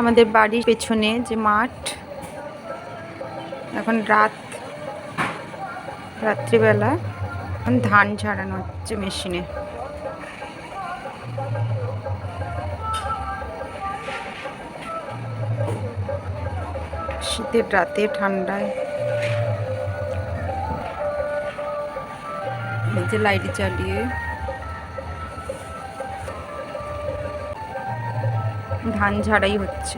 আমাদের বাড়ির পেছনে যে মাঠ, এখন রাত, রাত্রিবেলা এখন ধান ঝাড়ানো হচ্ছে মেশিনে। শীতের রাতে ঠান্ডায় যে লাইট জ্বালিয়ে ধান ঝাড়াই হচ্ছে।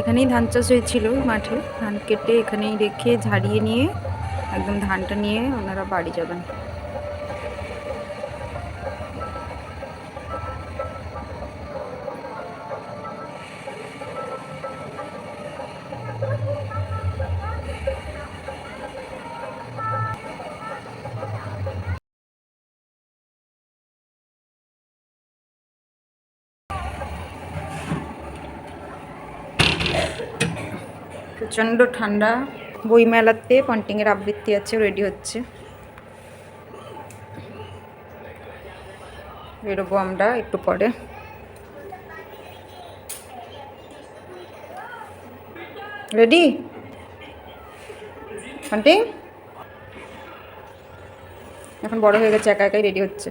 এখানেই ধান চাষ হয়েছিল মাঠে। ধান কেটে এখানেই রেখে ঝাড়িয়ে নিয়ে একদম ধানটা নিয়ে ওনারা বাড়ি যাবেন। প্রচণ্ড ঠান্ডা। বইমেলাতে পন্টিংয়ের আবৃত্তি আছে রেডি হচ্ছে। বেরোবো আমরা একটু পরে। রেডি পন্টিং এখন বড় হয়ে গেছে, একা একাই রেডি হচ্ছে।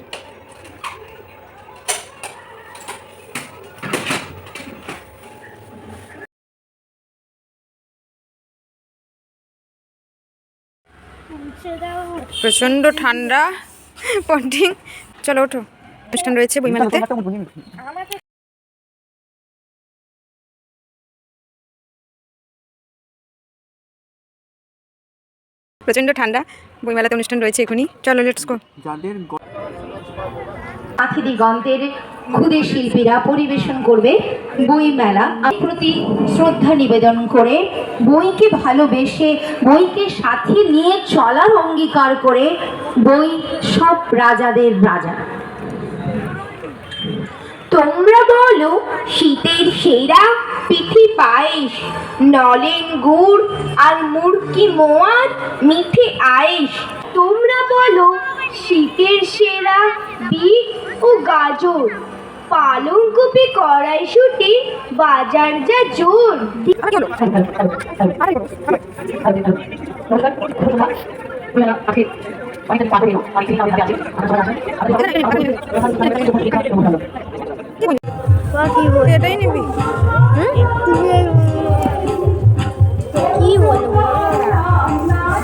প্রচণ্ড ঠান্ডা পন্টিং চলো ওঠো। অনুষ্ঠান রয়েছে বইমেলাতে। প্রচণ্ড ঠান্ডা, বইমেলাতে অনুষ্ঠান রয়েছে এখনই। চলো লেটস গো যাদের পাখি দিগন্তের ক্ষুদে শিল্পীরা পরিবেশন করবে বই মেলা। আমি প্রতি শ্রদ্ধা নিবেদন করে বইকে ভালোবেসে, বইকে সাথে নিয়ে চলার অঙ্গীকার করে বই সব রাজাদের রাজা। তোমরা বলো, শীতের সেরা পিঠি পায়েস, নলেন গুড় আর মুরকি মোয়ার মিঠে আয়েস। তোমরা বলো, শীতের সেরা বিট ও গাজর। পালং কপি কড়াইশুটি বাজার যা জোর। এটাই নিবি?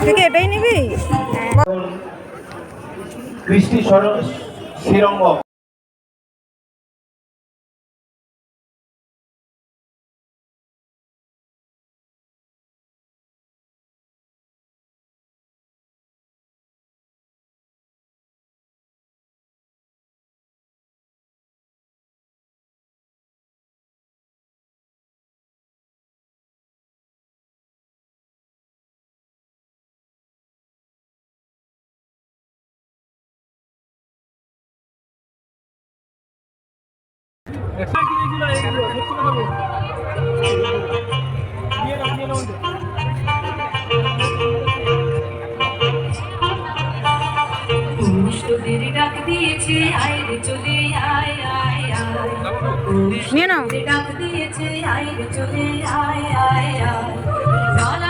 থেকে এটাই নিবি? কৃষ্টি সর- শ্রীরঙ্গ। নিয়ে নাও। ডাক দিয়েছে আয় চলে আয় আয় আয়।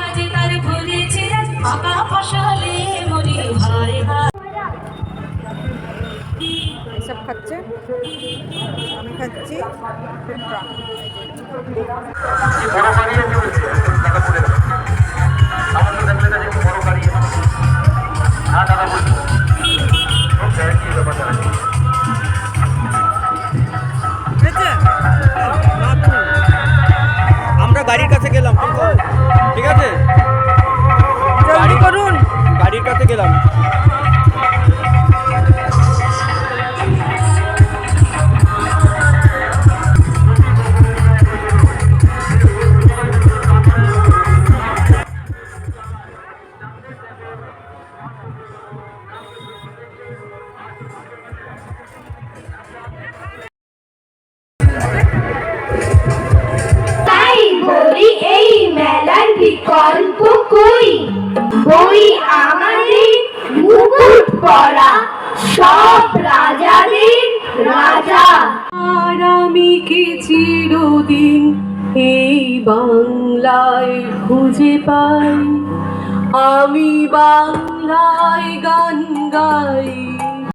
খাচ্ছে। আমি খাচ্ছি। দাদা বলে বিকল্প কই বই আমাদের মুকুট পরা সব রাজাদের রাজা। আর আমি কি চির বাংলায় খুঁজে পাই? আমি বাংলায় গান গাই